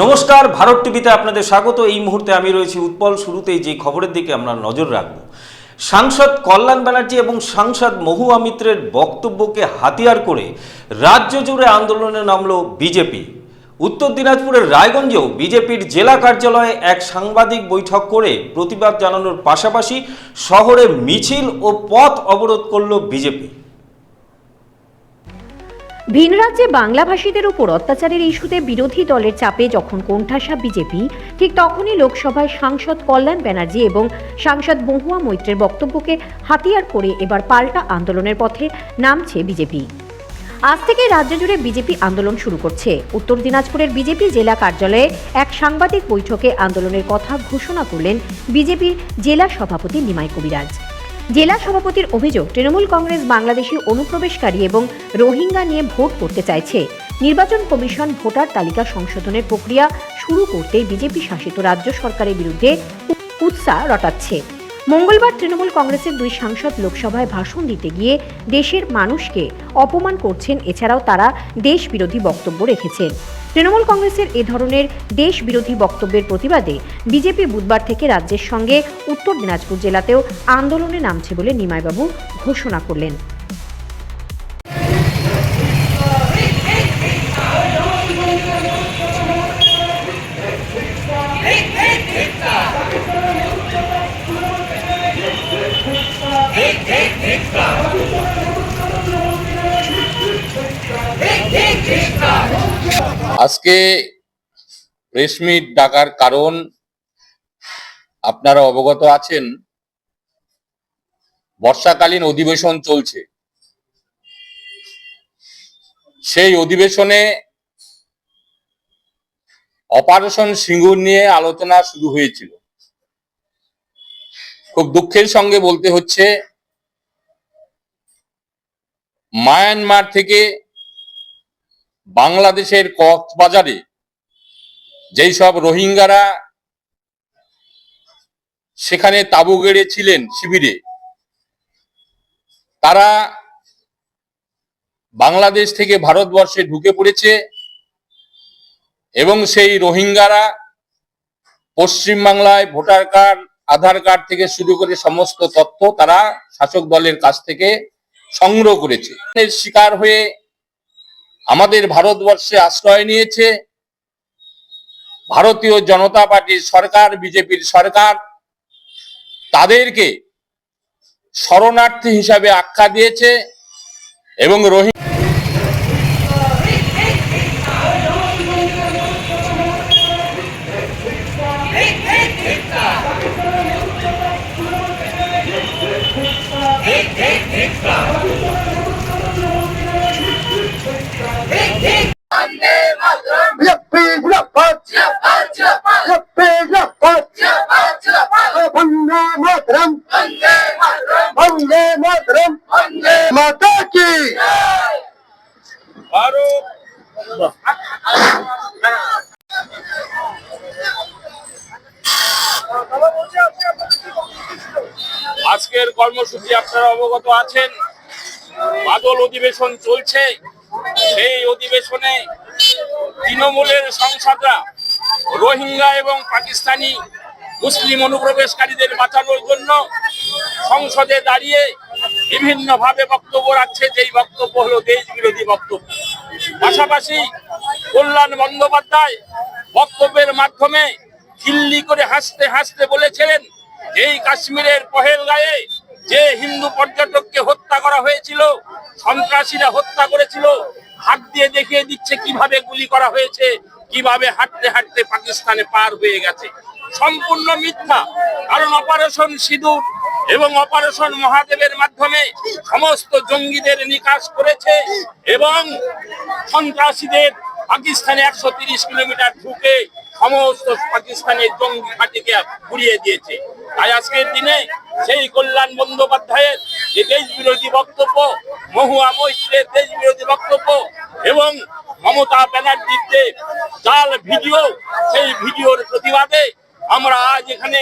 নমস্কার, ভারত টিভিতে আপনাদের স্বাগত। এই মুহূর্তে আমি রয়েছি উৎপল। শুরুতেই যে খবরের দিকে আমরা নজর রাখব, সাংসদ কল্যাণ ব্যানার্জি এবং সাংসদ মহুয়া মিত্রের বক্তব্যকে হাতিয়ার করে রাজ্য জুড়ে আন্দোলনে নামল বিজেপি। উত্তর দিনাজপুরের রায়গঞ্জেও বিজেপির জেলা কার্যালয়ে এক সাংবাদিক বৈঠক করে প্রতিবাদ জানানোর পাশাপাশি শহরে মিছিল ও পথ অবরোধ করল বিজেপি। ভিন রাজ্যে বাংলাভাষীদের উপর অত্যাচারের ইস্যুতে বিরোধী দলের চাপে যখন কোণঠাসা বিজেপি, ঠিক তখনই লোকসভায় সাংসদ কল্যাণ ব্যানার্জি এবং সাংসদ বহুয়া মৈত্রের বক্তব্যকে হাতিয়ার করে এবার পাল্টা আন্দোলনের পথে নামছে বিজেপি। আজ থেকে রাজ্য জুড়ে বিজেপি আন্দোলন শুরু করছে। উত্তর দিনাজপুরের বিজেপি জেলা কার্যালয়ে এক সাংবাদিক বৈঠকে আন্দোলনের কথা ঘোষণা করলেন বিজেপির জেলা সভাপতি নিমাই কবিরাজ। জেলা সভাপতির অভিযোগ, তৃণমূল কংগ্রেস বাংলাদেশি অনুপ্রবেশকারী এবং রোহিঙ্গা নিয়ে ভোট করতে চাইছে। নির্বাচন কমিশন ভোটার তালিকা সংশোধনের প্রক্রিয়া শুরু করতে বিজেপি শাসিত রাজ্য সরকারের বিরুদ্ধে উৎসাহ রটাচ্ছে। মঙ্গলবার তৃণমূল কংগ্রেসের দুই সাংসদ লোকসভায় ভাষণ দিতে গিয়ে দেশের মানুষকে অপমান করছেন, এছাড়াও তারা দেশ বিরোধী বক্তব্য রেখেছেন। তৃণমূল কংগ্রেসের এ ধরনের দেশ বিরোধী বক্তব্যের প্রতিবাদে বিজেপি বুধবার থেকে রাজ্যের সঙ্গে উত্তর দিনাজপুর জেলাতেও আন্দোলনে নামছে বলে নিমাইবাবু ঘোষণা করলেন। আজকে প্রেস ডাকার কারণ, আপনারা অবগত আছেন, বর্ষাকালীন অধিবেশন চলছে। সেই অধিবেশনে অপারেশন সিঙ্গুর নিয়ে আলোচনা শুরু হয়েছিল। খুব দুঃখের সঙ্গে বলতে হচ্ছে, মায়ানমার থেকে বাংলাদেশের কক্সবাজারে যেই সব রোহিঙ্গারা সেখানে তাবু গেড়েছিলেন শিবিরে, তারা বাংলাদেশ থেকে ভারতবর্ষে ঢুকে পড়েছে এবং সেই রোহিঙ্গারা পশ্চিমবাংলায় ভোটার কার্ড আধার কার্ড থেকে শুরু করে সমস্ত তথ্য তারা শাসক দলের কাছ থেকে সংগ্রহ করেছে। শিকার হয়ে আমাদের ভারতবর্ষে আশ্রয় নিয়েছে ভারতীয় জনতা পার্টির সরকার, বিজেপির সরকার। তাদেরকে শরণার্থী হিসাবে আখ্যা দিয়েছে এবং Rohingya Yippee, Yippee, Yippee, Yippee, কর্মসূচি আপনারা অবগত আছেন। বাদল অধিবেশন চলছে। সেই অধিবেশনে তৃণমূলের সংসদরা রোহিঙ্গা এবং পাকিস্তানি মুসলিম অনুপ্রবেশকারীদের বাঁচানোর জন্য সংসদে দাঁড়িয়ে বিভিন্নভাবে বক্তব্য রাখছে, যেই বক্তব্য হলো দেশ বিরোধী বক্তব্য। পাশাপাশি কল্যাণ বন্দ্যোপাধ্যায় বক্তব্যের মাধ্যমে খিল্লি করে হাসতে হাসতে বলেছিলেন, এই কাশ্মীরের পহেলগাঁয়ে যে হিন্দু পর্যটককে হত্যা করা হয়েছিল, সন্ত্রাসীরা হত্যা করেছিল, হাত দিয়ে দেখিয়ে দিচ্ছে কীভাবে গুলি করা হয়েছে, কীভাবে হাঁটতে হাঁটতে পাকিস্তানে পার হয়ে গেছে। সম্পূর্ণ মিথ্যা, কারণ অপারেশন সিঁদুর এবং অপারেশন মহাদেবের মাধ্যমে সমস্ত জঙ্গিদের নিকাশ করেছে এবং সন্ত্রাসীদের পাকিস্তানে একশো তিরিশ কিলোমিটার ঢুকে সমস্ত পাকিস্তানের জঙ্গি ঘাটিকে ঘুরিয়ে দিয়েছে। তাই আজকের দিনে সেই কল্যাণ বন্দ্যোপাধ্যায়ের যে দেশ বিরোধী বক্তব্য, মহুয়া মৈত্রের দেশ বিরোধী বক্তব্য এবং মমতা ব্যানার্জির যে জাল ভিডিও, সেই ভিডিওর প্রতিবাদে আমরা আজ এখানে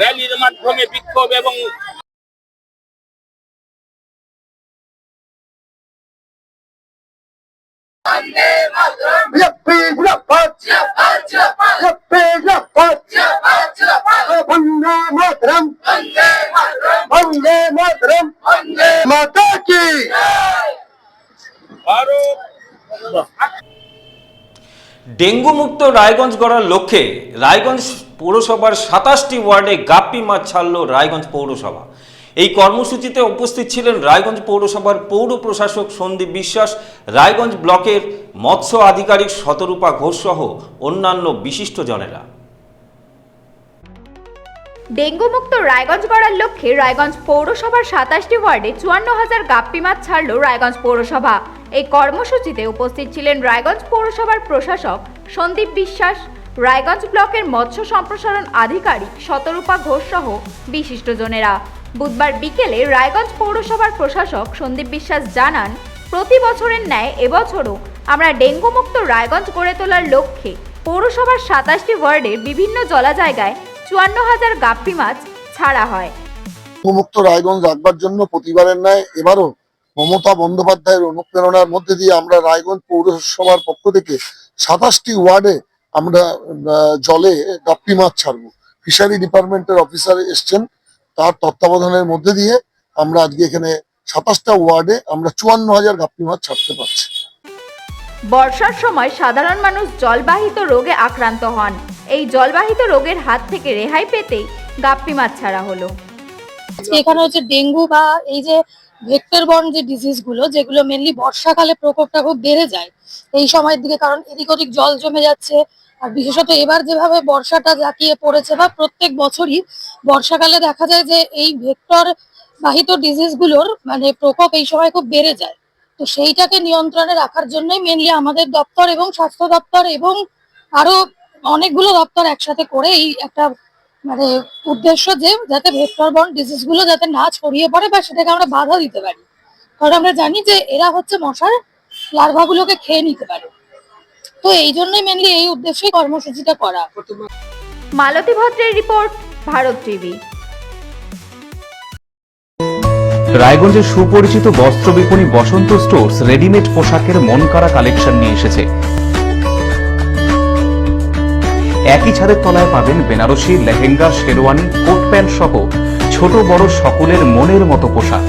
র্যালির মাধ্যমে বিক্ষোভ এবং ডেঙ্গু মুক্ত রায়গঞ্জ গড়ার লক্ষ্যে রায়গঞ্জ পৌরসভার সাতাশটি ওয়ার্ডে গাপ্পি মাছ ছাড়ল রায়গঞ্জ পৌরসভা। এই কর্মসূচিতে উপস্থিত ছিলেন রায়গঞ্জ পৌরসভার পৌর প্রশাসক সন্দীপ বিশ্বাস, রায়গঞ্জ ব্লকের মৎস্য আধিকারিক শতরূপা ঘোষ সহ অন্যান্য বিশিষ্টজনেরা ডেঙ্গু মুক্ত রায়গঞ্জ গড়ার লক্ষ্যে রায়গঞ্জ পৌরসভার সাতাশটি ওয়ার্ডে চুয়ান্ন হাজার গাপ্পি মাছ ছাড়ল রায়গঞ্জ পৌরসভা। এই কর্মসূচিতে উপস্থিত ছিলেন রায়গঞ্জ পৌরসভার প্রশাসক সন্দীপ বিশ্বাস, রায়গঞ্জ ব্লকের মৎস্য সম্প্রসারণ আধিকারিক শতরূপা ঘোষ সহ বিশিষ্টজনেরা বুধবার বিকেলে রায়গঞ্জ পৌরসভার প্রশাসক সন্দীপ বিশ্বাস জানান, প্রতি বছরের ন্যায় এবছরও আমরা ডেঙ্গু মুক্ত রায়গঞ্জ গড়ে তোলার লক্ষ্যে পৌরসভার সাতাশটি ওয়ার্ডের বিভিন্ন জলা জায়গায় চুয়ান্ন হাজার গাপ্পি মাছ ছাড়া হয়। মুক্ত রায়গঞ্জ রাখবার জন্য প্রতিবারের ন্যায় এবারও মমতা বন্দ্যোপাধ্যায়ের অনুপ্রেরণার মধ্যে দিয়ে আমরা রায়গঞ্জ পৌরসভার পক্ষ থেকে সাতাশটি ওয়ার্ডে আমরা জলে গাপ্পি মাছ ছাড়বো। ফিশারি ডিপার্টমেন্টের অফিসার এসছেন তার তত্ত্বাবধানের মধ্যে দিয়ে আমরা আজকে এখানে সাতাশটা ওয়ার্ডে আমরা চুয়ান্ন হাজার গাপ্পি মাছ ছাড়তে পারছি। বর্ষার সময় সাধারণ মানুষ জলবাহিত রোগে আক্রান্ত হন। এই জলবাহিত রোগের হাত থেকে রেহাই পেতেই গাপ্পি মাছ ছাড়া হলো। এখানে হচ্ছে ডেঙ্গু বা এই যে ভেক্টর বর্ন যে ডিজিজগুলো যেগুলো মেনলি বর্ষাকালে প্রকোপটা খুব বেড়ে যায় এই সময়ের দিকে কারণ এদিক ওদিক জল জমে যাচ্ছে আর বিশেষত এবার যেভাবে বর্ষাটা জাঁকিয়ে পড়েছে বা প্রত্যেক বছরই বর্ষাকালে দেখা যায় যে এই ভেক্টর বাহিত ডিজিজগুলোর মানে প্রকোপ এই সময় খুব বেড়ে যায়। তো সেইটাকে নিয়ন্ত্রণে রাখার জন্যই মেনলি আমাদের দপ্তর এবং স্বাস্থ্য দপ্তর এবং আরও অনেকগুলো দপ্তর একসাথে করে এই একটা মানে উদ্দেশ্য যে যাতে ভেক্টর বর্ন ডিজিজগুলো যাতে না ছড়িয়ে পড়ে বা সেটাকে আমরা বাধা দিতে পারি। কারণ আমরা জানি যে এরা হচ্ছে মশার লার্ভাগুলোকে খেয়ে নিতে পারে। তো এই জন্যই মেনলি এই উদ্দেশ্যেই কর্মসূচিটা করা। মালতী ভদ্রের রিপোর্ট ভারত টিভি। রায়গঞ্জের সুপরিচিত বস্ত্র বিপণী বসন্ত স্টোর্স রেডিমেড পোশাকের মনকারা কালেকশন নিয়ে এসেছে। একই ছাদের তলায় পাবেন বেনারসি লেহেঙ্গা শেরওয়ানি কোট প্যান্ট সহ ছোট বড় সকলের মনের মতো পোশাক।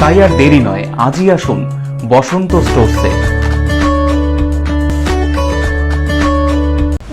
তাই আর দেরি নয় আজই আসুন বসন্ত স্টোরসে।